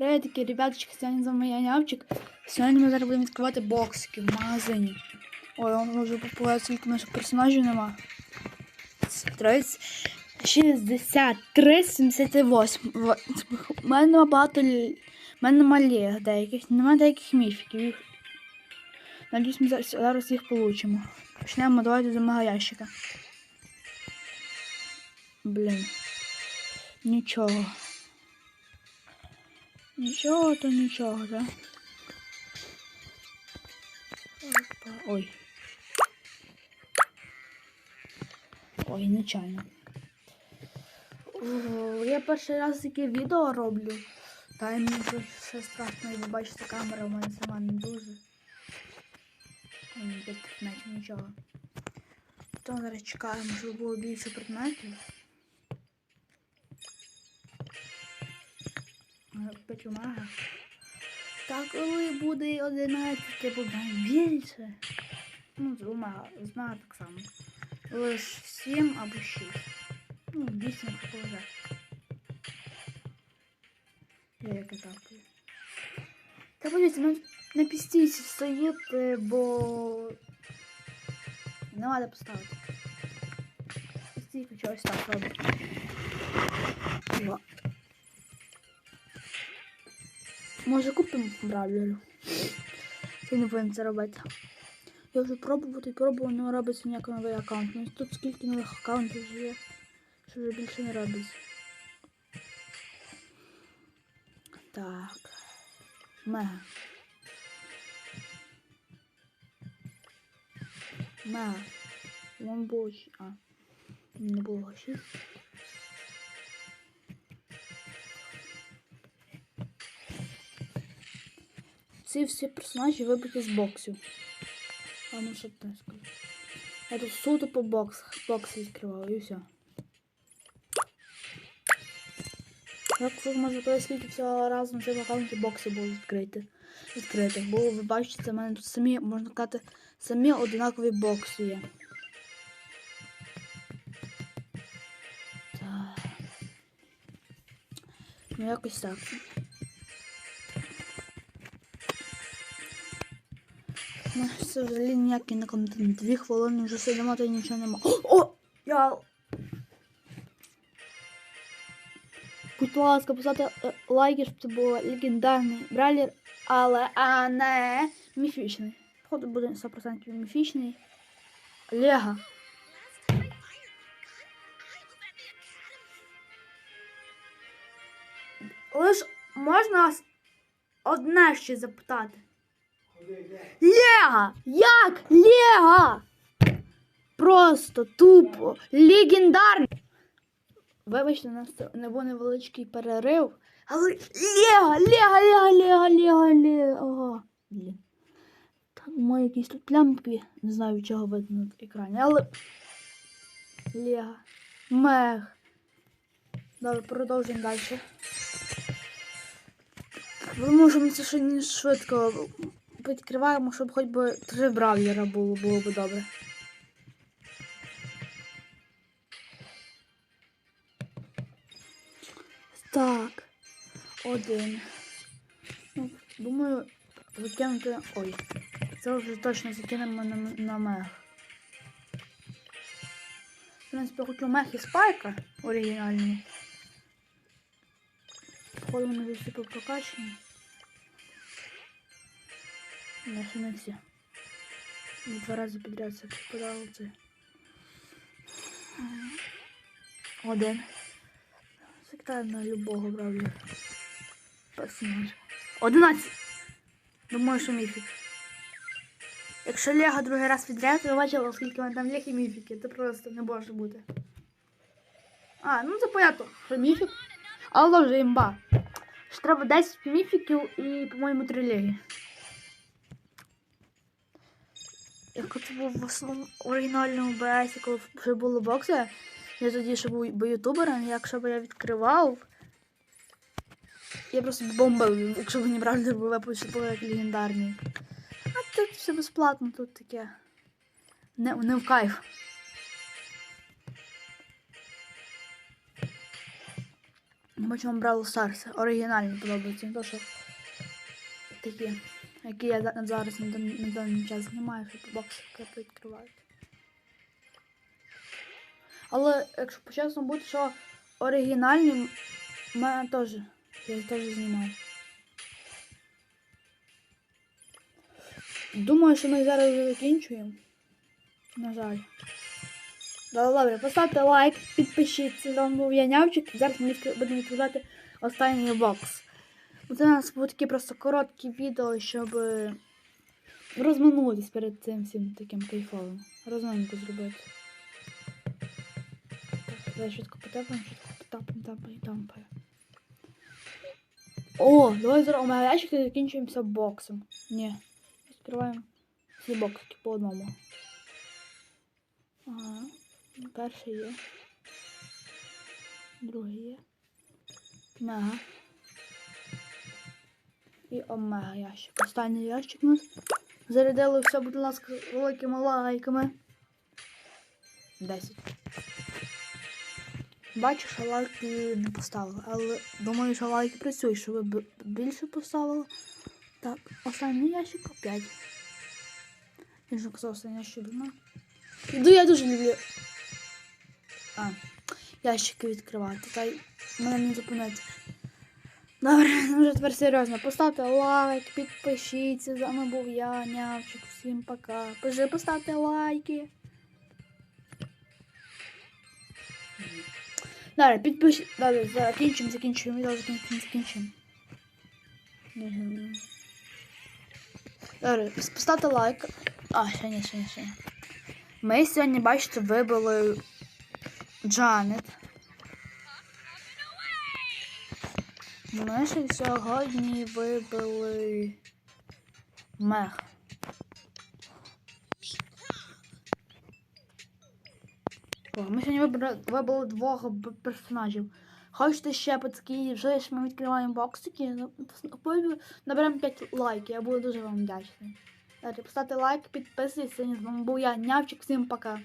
Привітки, ребяточки, сьогодні з вами я Нявчик. Сьогодні ми зараз будемо відкривати боксики в магазині. Ой, он вже попугає, скільки наших персонажів нема. 30, 63, 78. У мене нема багато У мене нема деяких, нема деяких міфіків. Надіюсь, ми зараз- зараз їх получимо. Почнемо, давайте до мого ящика. Блін. Нічого. Нічого, то нічого, да? Опа, Ой. Ой, нечайно. О, я перший раз таке відео роблю. Та мені все страшно, ви бачите, камера у мене сама не дуже. Не предметів, нічого. То зараз чекаємо, щоб було більше предметів. П'ять умага. Та коли буде 11, буде більше. Ну, з умага, знаю так само. Лиш 7 або 6. Ну, 8 вже. Я як етапую. Та подивіться, ну на пістійці стоїть, бо не треба поставити. Пістійку чогось так робить. Може купимо бравлеру. Це не будемо це робити. Я вже пробувати і пробував, не робиться ніякий новий аккаунт. Ну тут скільки нових аккаунтів вже є, що вже більше не робиться. Так. Мега. Мега. Було А. Не було шість. Ці всі персонажі вибиті з боксів. А ну що ти скажу? Я тут суто по боксах, бокси відкривав і все. Як ви можете скільки всього разу на цьому аккаунті бокси були відкриті. Відкрити. Бо ви бачите, в мене тут самі, можна сказати, самі однакові бокси є. Так. Ну якось так. Ну, це взагалі ніякий не контент. Дві хвилини вже сидимо, й нічого нема. О! Я... Будь ласка, поставте лайки, щоб це був легендарний брайлер, але а не міфічний. Походу буде 100% міфічний. Лего. Лиш можна одне ще запитати. Лего! Як? Лего! Просто тупо легендарний. Вибачте, у нас не був невеличкий перерив. Але Лего! Лего! Лего! Лего! Лего! Лего! Блін. Так, мої якісь тут плямки. Не знаю, чого видно на екрані, але. Лего. Мех. Добре, продовжуємо далі. Ви можемо це ще не швидко відкриваємо, щоб хоч би три бравлера було, було б добре. Так. Один. Ну, думаю, закинути. Ой. Це вже точно закинемо на, на мех. В принципі, хочу мех і спайка оригінальний. Вони вже всі прокачені. Не, ще не. Два рази підряд це попадало це. Один. Сектар на любого бравлю. Персонажа. Одинадцять. Думаю, що міфік. Якщо Лего другий раз підряд, ви бачили, скільки вони там лег і міфіки. Це просто не може бути. А, ну це понятно, що міфік. Але вже імба. Що треба 10 міфіків і, по-моєму, 3 легі. Як був в основному оригінальному БС, коли вже було бокси, я тоді ще був ютубером, якщо б я відкривав. Я просто бомбив, якщо б мені правда були випущені як легендарні. А тут все безплатно, тут таке. Не, не в кайф. Ми бачимо Бравл Старс. Оригінальні подобаються. Не то, що такі, які я зараз на, дан- на даний час знімаю, щоб бокси відкривають. Але якщо по-чесному бути, що оригінальні в мене теж. Я теж знімаю. Думаю, що ми зараз вже закінчуємо. На жаль. Добре, поставте лайк, підпишіться, там був я нявчик. Зараз ми будемо відкривати останній бокс. Це у нас буде таке просто коротке відео, щоб е, розминутись перед цим всім таким кайфовим. Розминку зробити. Так, давай швидко потапаємо, швидко потапаємо, тапаємо, тапаємо. О, давай зараз у мене ящики закінчуємося боксом. Ні. Відкриваємо всі боксики по одному. Ага. Перший є. Другий є. Мега. І омега ящик. Останній ящик у нас. Зарядили все, будь ласка, великими лайками. 10. Бачу, що лайки не поставили, але думаю, що лайки працюють, щоб більше поставили. Так, останній ящик 5. Я ж казав, останній ящик думаю. Іду я дуже люблю. А, ящики відкривати. Та й мене не зупинити. Добре, ну вже тепер серйозно. Поставте лайк, підпишіться. З вами був я, нявчик. Всім пока. Пиши, поставте лайки. Добре, підпишіть. Добре, закінчимо, закінчуємо. Відео закінчимо, закінчимо. Добре, поставте лайк. А, ще ні, ще ні, ще ні. Ми сьогодні, бачите, вибили Джанет. Ми ще сьогодні вибили Мех. О, ми сьогодні вибрали, вибили двох персонажів. Хочете ще пацки, вже ж ми відкриваємо боксики, ну, наберемо 5 лайків, я буду дуже вам вдячний. Давайте поставте лайк, підписуйтесь, з вами був я, Нявчик, всім пока.